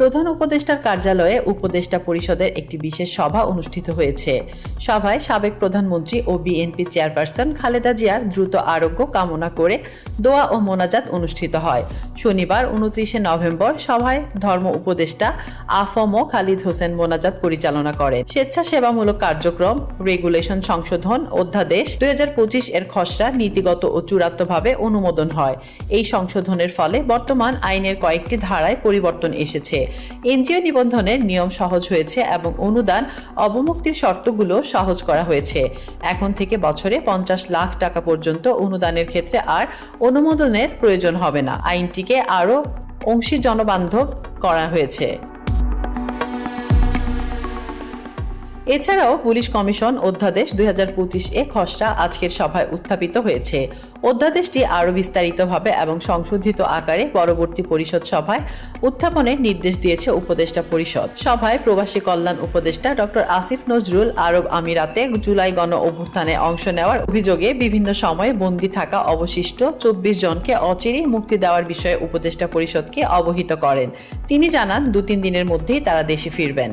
প্রধান উপদেষ্টার কার্যালয়ে উপদেষ্টা পরিষদের একটি বিশেষ সভা অনুষ্ঠিত হয়েছে। সভায় সাবেক প্রধানমন্ত্রী ও বিএনপি চেয়ারপারসন খালেদা জিয়ার দ্রুত আরোগ্য কামনা করে দোয়া ও মোনাজাত অনুষ্ঠিত হয়। শনিবার উনত্রিশে নভেম্বর সভায় ধর্ম উপদেষ্টা আফম খালিদ হোসেন মোনাজাত পরিচালনা করেন। স্বেচ্ছাসেবামূলক কার্যক্রম, রেগুলেশন সংশোধন, অধ্যাদেশ দুই হাজার পঁচিশ এর খসড়া নীতিগত ও চূড়ান্তভাবে অনুমোদন হয়। এই সংশোধনের ফলে বর্তমান আইনের কয়েকটি ধারায় পরিবর্তন এসেছে। এনজিও নিবন্ধনের নিয়ম সহজ হয়েছে এবং অনুদান অবমুক্তির শর্তগুলো সহজ করা হয়েছে। এখন থেকে বছরে পঞ্চাশ লাখ টাকা পর্যন্ত অনুদানের ক্ষেত্রে আর অনুমোদনের প্রয়োজন হবে না। আইনটিকে আরও অংশী জনবান্ধব করা হয়েছে। এছাড়াও পুলিশ কমিশন অধ্যাদেশ দুই হাজার পঁচিশ এ খসড়া আজকের সভায় উত্থাপিত হয়েছে। অধ্যাদেশটি আরও বিস্তারিতভাবে এবং সংশোধিত আকারে পরবর্তী পরিষদ সভায় উত্থাপনের নির্দেশ দিয়েছে উপদেষ্টা পরিষদ। সভায় প্রবাসী কল্যাণ উপদেষ্টা ডক্টর আসিফ নজরুল আরব আমিরাতে জুলাই গণ অভ্যুত্থানে অংশ নেওয়ার অভিযোগে বিভিন্ন সময়ে বন্দী থাকা অবশিষ্ট চব্বিশ জনকে অচিরেই মুক্তি দেওয়ার বিষয়ে উপদেষ্টা পরিষদকে অবহিত করেন। তিনি জানান দু তিন দিনের মধ্যেই তারা দেশে ফিরবেন।